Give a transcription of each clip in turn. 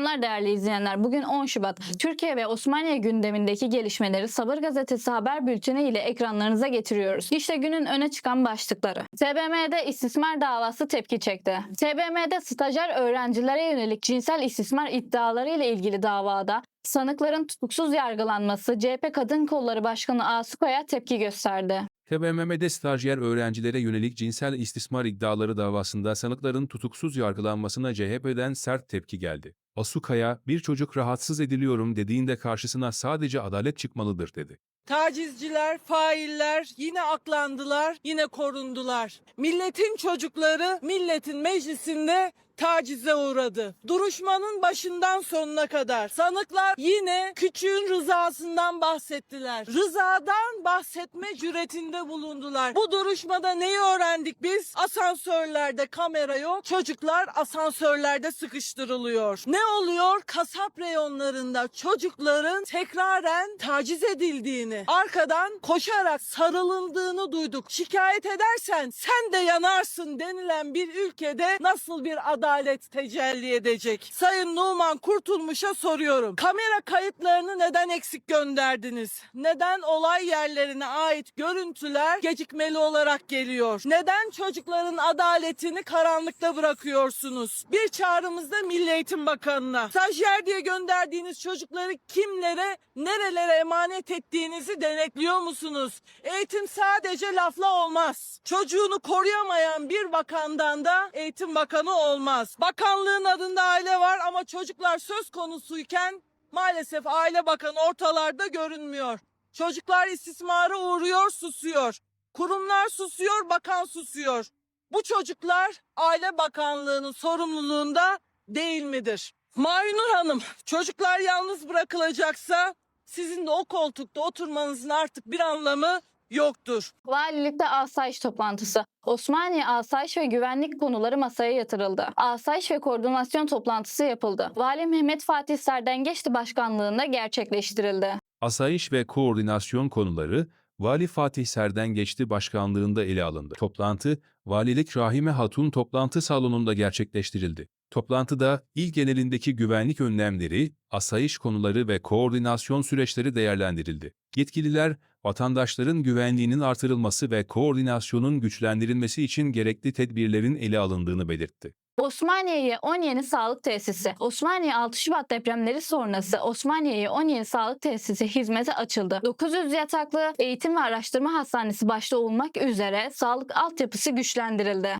akşamlar değerli izleyenler. Bugün 10 Şubat. Türkiye ve Osmaniye gündemindeki gelişmeleri Sabır Gazetesi haber bülteni ile ekranlarınıza getiriyoruz. İşte günün öne çıkan başlıkları. TBMM'de istismar davası tepki çekti. TBMM'de stajyer öğrencilere yönelik cinsel istismar iddiaları ile ilgili davada sanıkların tutuksuz yargılanması CHP Kadın Kolları Başkanı Asukaya tepki gösterdi. TBMM'de stajyer öğrencilere yönelik cinsel istismar iddiaları davasında sanıkların tutuksuz yargılanmasına CHP'den sert tepki geldi. Asukaya, bir çocuk rahatsız ediliyorum dediğinde karşısına sadece adalet çıkmalıdır dedi. Tacizciler, failler yine aklandılar, yine korundular. Milletin çocukları milletin meclisinde tacize uğradı. Duruşmanın başından sonuna kadar sanıklar yine küçüğün rızasından bahsettiler. Rızadan bahsetme cüretinde bulundular. Bu duruşmada neyi öğrendik biz? Asansörlerde kamera yok. Çocuklar asansörlerde sıkıştırılıyor. Ne oluyor? Kasap reyonlarında çocukların tekraren taciz edildiğini, arkadan koşarak sarılıldığını duyduk. Şikayet edersen sen de yanarsın denilen bir ülkede nasıl bir adalet tecelli edecek? Sayın Numan Kurtulmuş'a soruyorum. Kamera kayıtlarını neden eksik gönderdiniz? Neden olay yerlerine ait görüntüler gecikmeli olarak geliyor? Neden çocukların adaletini karanlıkta bırakıyorsunuz? Bir çağrımızda Milli Eğitim Bakanı'na. Stajyer diye gönderdiğiniz çocukları kimlere, nerelere emanet ettiğinizi denetliyor musunuz? Eğitim sadece lafla olmaz. Çocuğunu koruyamayan bir bakandan da eğitim bakanı olmaz. Bakanlığın adında aile var ama çocuklar söz konusuyken maalesef aile bakanı ortalarda görünmüyor. Çocuklar istismara uğruyor, susuyor. Kurumlar susuyor, bakan susuyor. Bu çocuklar Aile Bakanlığı'nın sorumluluğunda değil midir? Maynur Hanım, çocuklar yalnız bırakılacaksa sizin de o koltukta oturmanızın artık bir anlamı yoktur. Valilikte asayiş toplantısı. Osmaniye asayiş ve güvenlik konuları masaya yatırıldı. Asayiş ve koordinasyon toplantısı yapıldı. Vali Mehmet Fatih Serdengeçti başkanlığında gerçekleştirildi. Asayiş ve koordinasyon konuları Vali Fatih Serden geçti başkanlığında ele alındı. Toplantı, Valilik Rahime Hatun toplantı salonunda gerçekleştirildi. Toplantıda il genelindeki güvenlik önlemleri, asayiş konuları ve koordinasyon süreçleri değerlendirildi. Yetkililer, vatandaşların güvenliğinin artırılması ve koordinasyonun güçlendirilmesi için gerekli tedbirlerin ele alındığını belirtti. Osmaniye'ye 10 yeni sağlık tesisi. Osmaniye 6 Şubat depremleri sonrası Osmaniye'ye 10 yeni sağlık tesisi hizmete açıldı. 900 yataklı eğitim ve araştırma hastanesi başta olmak üzere sağlık altyapısı güçlendirildi.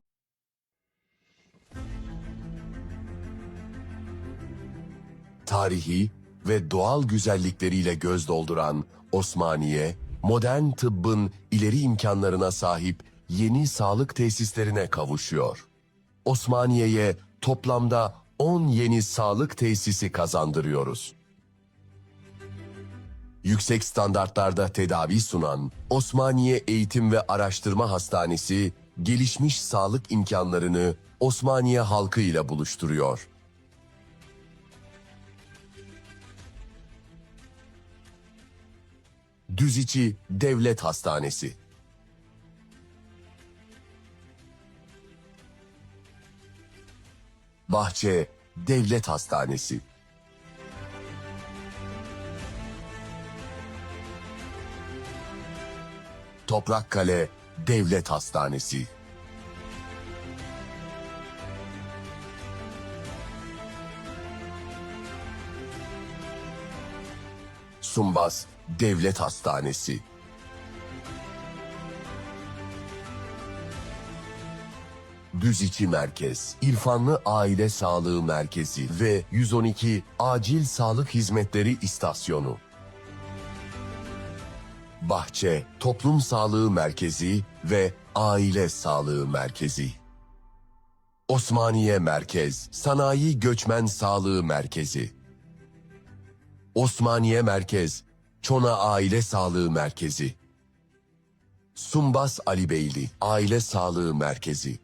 Tarihi ve doğal güzellikleriyle göz dolduran Osmaniye, modern tıbbın ileri imkanlarına sahip yeni sağlık tesislerine kavuşuyor. Osmaniye'ye toplamda 10 yeni sağlık tesisi kazandırıyoruz. Yüksek standartlarda tedavi sunan Osmaniye Eğitim ve Araştırma Hastanesi, gelişmiş sağlık imkanlarını Osmaniye halkı ile buluşturuyor. Düziçi Devlet Hastanesi. Bahçe Devlet Hastanesi. Toprakkale Devlet Hastanesi. Sumbas Devlet Hastanesi. Düziçi Merkez, İrfanlı Aile Sağlığı Merkezi ve 112 Acil Sağlık Hizmetleri İstasyonu. Bahçe Toplum Sağlığı Merkezi ve Aile Sağlığı Merkezi. Osmaniye Merkez Sanayi Göçmen Sağlığı Merkezi. Osmaniye Merkez Çona Aile Sağlığı Merkezi. Sumbas Ali Beyli Aile Sağlığı Merkezi.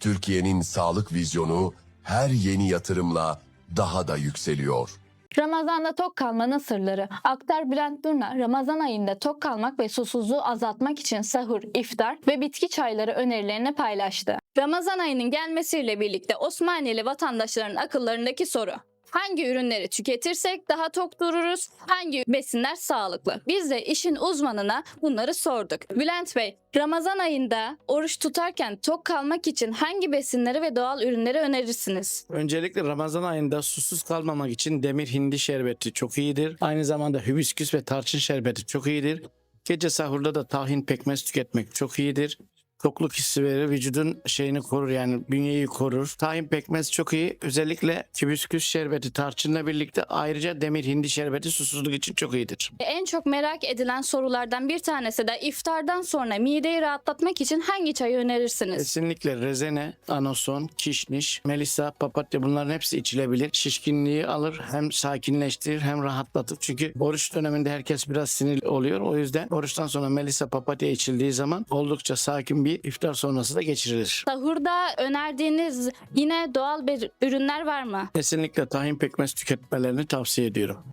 Türkiye'nin sağlık vizyonu her yeni yatırımla daha da yükseliyor. Ramazanda tok kalmanın sırları. Aktar Bülent Durna, Ramazan ayında tok kalmak ve susuzluğu azaltmak için sahur, iftar ve bitki çayları önerilerini paylaştı. Ramazan ayının gelmesiyle birlikte Osmaniyeli vatandaşların akıllarındaki soru. Hangi ürünleri tüketirsek daha tok dururuz? Hangi besinler sağlıklı? Biz de işin uzmanına bunları sorduk. Bülent Bey, Ramazan ayında oruç tutarken tok kalmak için hangi besinleri ve doğal ürünleri önerirsiniz? Öncelikle Ramazan ayında susuz kalmamak için demir hindi şerbeti çok iyidir. Aynı zamanda hibiskus ve tarçın şerbeti çok iyidir. Gece sahurda da tahin pekmez tüketmek çok iyidir. Tokluk hissi verir, vücudun şeyini korur yani bünyeyi korur. Tahin pekmez çok iyi. Özellikle hibiskus şerbeti tarçınla birlikte ayrıca demir hindi şerbeti susuzluk için çok iyidir. En çok merak edilen sorulardan bir tanesi de iftardan sonra mideyi rahatlatmak için hangi çayı önerirsiniz? Kesinlikle rezene, anason, kişniş, melisa, papatya bunların hepsi içilebilir. Şişkinliği alır, hem sakinleştirir hem rahatlatır. Çünkü oruç döneminde herkes biraz sinirli oluyor. O yüzden oruçtan sonra melisa, papatya içildiği zaman oldukça sakin bir iftar sonrası da geçirilir. Sahurda önerdiğiniz yine doğal bir ürünler var mı? Kesinlikle tahin pekmez tüketmelerini tavsiye ediyorum.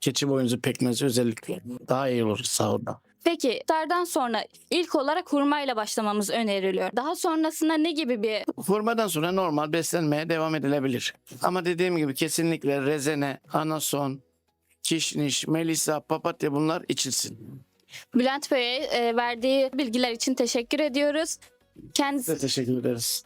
Keçi boynuzu pekmezi özellikle daha iyi olur sahurda. Peki iftardan sonra ilk olarak hurmayla başlamamız öneriliyor. Daha sonrasında ne gibi bir Hurmadan sonra normal beslenmeye devam edilebilir. Ama dediğim gibi kesinlikle rezene, anason, kişniş, melisa, papatya bunlar içilsin. Bülent Bey'e e, verdiği bilgiler için teşekkür ediyoruz. Kendisi Size teşekkür ederiz.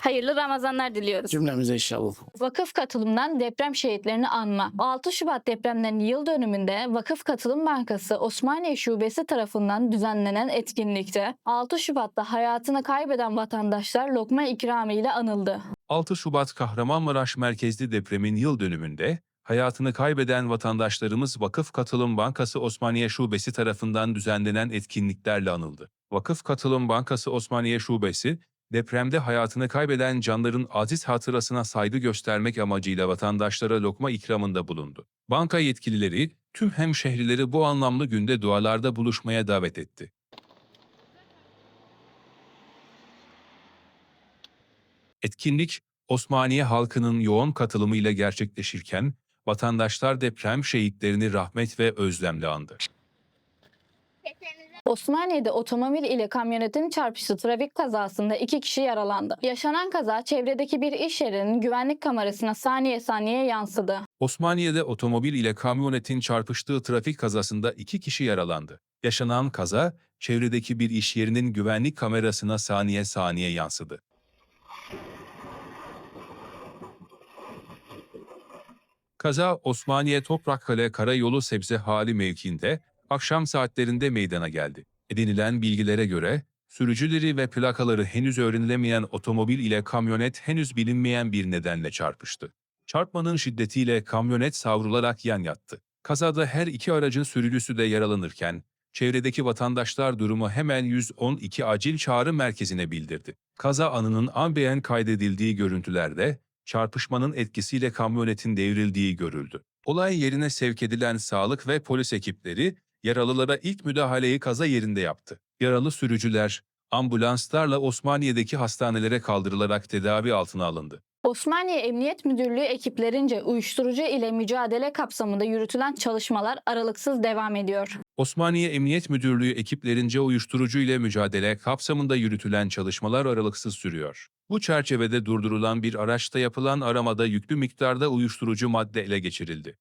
hayırlı Ramazanlar diliyoruz. Cümlemize inşallah. Vakıf katılımdan deprem şehitlerini anma. 6 Şubat depremlerinin yıl dönümünde Vakıf Katılım Bankası Osmaniye Şubesi tarafından düzenlenen etkinlikte 6 Şubat'ta hayatını kaybeden vatandaşlar lokma ikramı ile anıldı. 6 Şubat Kahramanmaraş merkezli depremin yıl dönümünde hayatını kaybeden vatandaşlarımız Vakıf Katılım Bankası Osmaniye Şubesi tarafından düzenlenen etkinliklerle anıldı. Vakıf Katılım Bankası Osmaniye Şubesi, depremde hayatını kaybeden canların aziz hatırasına saygı göstermek amacıyla vatandaşlara lokma ikramında bulundu. Banka yetkilileri tüm hemşehrileri bu anlamlı günde dualarda buluşmaya davet etti. Etkinlik, Osmaniye halkının yoğun katılımıyla gerçekleşirken, vatandaşlar deprem şehitlerini rahmet ve özlemle andı. Osmaniye'de otomobil ile kamyonetin çarpıştığı trafik kazasında iki kişi yaralandı. Yaşanan kaza çevredeki bir iş yerinin güvenlik kamerasına saniye saniye yansıdı. Osmaniye'de otomobil ile kamyonetin çarpıştığı trafik kazasında iki kişi yaralandı. Yaşanan kaza, çevredeki bir iş yerinin güvenlik kamerasına saniye saniye yansıdı. Kaza Osmaniye Toprakkale Karayolu Sebze Hali mevkiinde akşam saatlerinde meydana geldi. Edinilen bilgilere göre sürücüleri ve plakaları henüz öğrenilemeyen otomobil ile kamyonet henüz bilinmeyen bir nedenle çarpıştı. Çarpmanın şiddetiyle kamyonet savrularak yan yattı. Kazada her iki aracın sürücüsü de yaralanırken, çevredeki vatandaşlar durumu hemen 112 acil çağrı merkezine bildirdi. Kaza anının anbeyen kaydedildiği görüntülerde, çarpışmanın etkisiyle kamyonetin devrildiği görüldü. Olay yerine sevk edilen sağlık ve polis ekipleri, yaralılara ilk müdahaleyi kaza yerinde yaptı. Yaralı sürücüler, ambulanslarla Osmaniye'deki hastanelere kaldırılarak tedavi altına alındı. Osmaniye Emniyet Müdürlüğü ekiplerince uyuşturucu ile mücadele kapsamında yürütülen çalışmalar aralıksız devam ediyor. Osmaniye Emniyet Müdürlüğü ekiplerince uyuşturucu ile mücadele kapsamında yürütülen çalışmalar aralıksız sürüyor. Bu çerçevede durdurulan bir araçta yapılan aramada yüklü miktarda uyuşturucu madde ele geçirildi.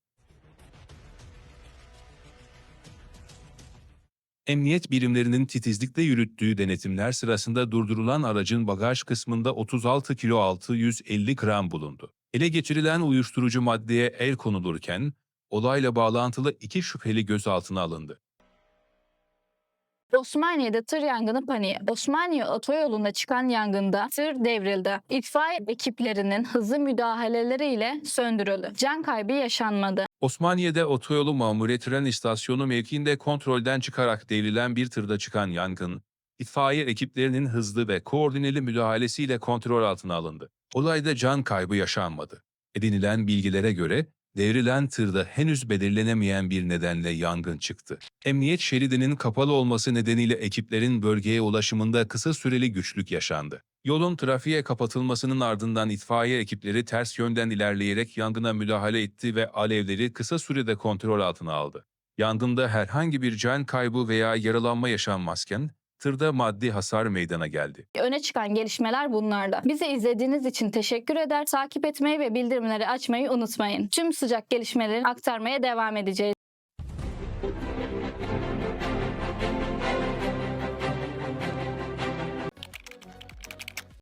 Emniyet birimlerinin titizlikle yürüttüğü denetimler sırasında durdurulan aracın bagaj kısmında 36 kilo 650 gram bulundu. Ele geçirilen uyuşturucu maddeye el konulurken, olayla bağlantılı iki şüpheli gözaltına alındı. Osmaniye'de tır yangını paniği. Osmaniye otoyolunda çıkan yangında tır devrildi. İtfaiye ekiplerinin hızlı müdahaleleriyle söndürüldü. Can kaybı yaşanmadı. Osmaniye'de otoyolu mamure tren istasyonu mevkiinde kontrolden çıkarak devrilen bir tırda çıkan yangın, itfaiye ekiplerinin hızlı ve koordineli müdahalesiyle kontrol altına alındı. Olayda can kaybı yaşanmadı. Edinilen bilgilere göre devrilen tırda henüz belirlenemeyen bir nedenle yangın çıktı. Emniyet şeridinin kapalı olması nedeniyle ekiplerin bölgeye ulaşımında kısa süreli güçlük yaşandı. Yolun trafiğe kapatılmasının ardından itfaiye ekipleri ters yönden ilerleyerek yangına müdahale etti ve alevleri kısa sürede kontrol altına aldı. Yangında herhangi bir can kaybı veya yaralanma yaşanmazken tırda maddi hasar meydana geldi. Öne çıkan gelişmeler bunlardı. Bizi izlediğiniz için teşekkür eder. Takip etmeyi ve bildirimleri açmayı unutmayın. Tüm sıcak gelişmeleri aktarmaya devam edeceğiz.